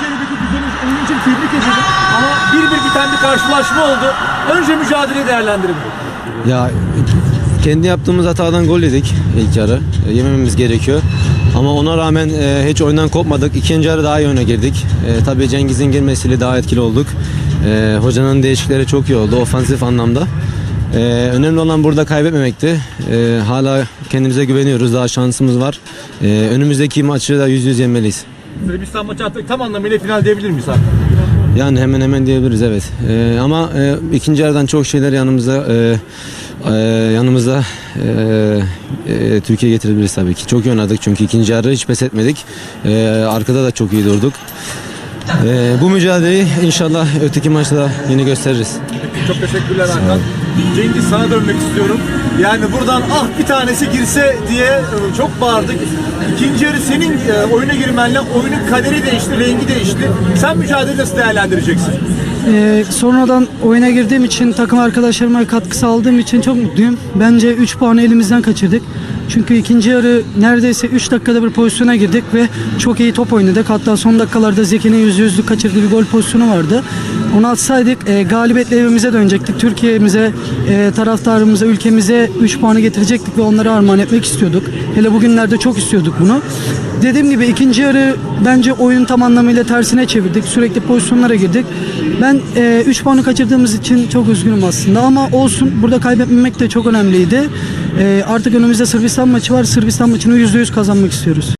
Nijerya'daki düzeniz onun için tebrik ederim. Ama bir bir biten bir karşılaşma oldu. Önce mücadele değerlendirelim. Ya kendi yaptığımız hatadan gol yedik ilk yarı. E, gerekiyor. Ama ona rağmen e, hiç oyundan kopmadık. İkinci yarı daha iyi öne girdik. E, tabii Cengiz'in girmesiyle daha etkili olduk. E, hocanın değişikleri çok iyi oldu ofansif anlamda. E, önemli olan burada kaybetmemekti. E, hala kendimize güveniyoruz. Daha şansımız var. E, önümüzdeki maçı da yüz yüz yenmeliyiz. Sırbistan maçı attık tam anlamıyla final diyebilir miyiz abi? Yani hemen hemen diyebiliriz evet. Ee, ama e, ikinci yarıdan çok şeyler yanımızda e, e, yanımızda e, e, Türkiye getirebiliriz tabii ki. Çok iyi oynadık çünkü ikinci yarı hiç pes etmedik. E, arkada da çok iyi durduk. E, bu mücadeleyi inşallah öteki maçta yine gösteririz. Çok teşekkürler Hakan. Cengiz sana dönmek istiyorum. Yani buradan ah bir tanesi girse diye e, çok bağırdık. İkinci yarı senin e, oyuna girmenle oyunun kaderi değişti, rengi değişti. Sen mücadeleyi nasıl değerlendireceksin? Ee, sonradan oyuna girdiğim için takım arkadaşlarıma katkı sağladığım için çok mutluyum. Bence 3 puanı elimizden kaçırdık. Çünkü ikinci yarı neredeyse 3 dakikada bir pozisyona girdik ve çok iyi top oynadık. Hatta son dakikalarda Zeki'nin yüzde yüzlük kaçırdığı bir gol pozisyonu vardı. Onu atsaydık e, galibiyetle evimize dönecektik. Türkiye'mize, e, taraftarımıza, ülkemize 3 puanı getirecektik ve onları armağan etmek istiyorduk. Hele bugünlerde çok istiyorduk bunu. Dediğim gibi ikinci yarı bence oyun tam anlamıyla tersine çevirdik. Sürekli pozisyonlara girdik. Ben 3 puanı kaçırdığımız için çok üzgünüm aslında ama olsun. Burada kaybetmemek de çok önemliydi. E, artık önümüzde Sırbistan maçı var. Sırbistan maçını %100 kazanmak istiyoruz.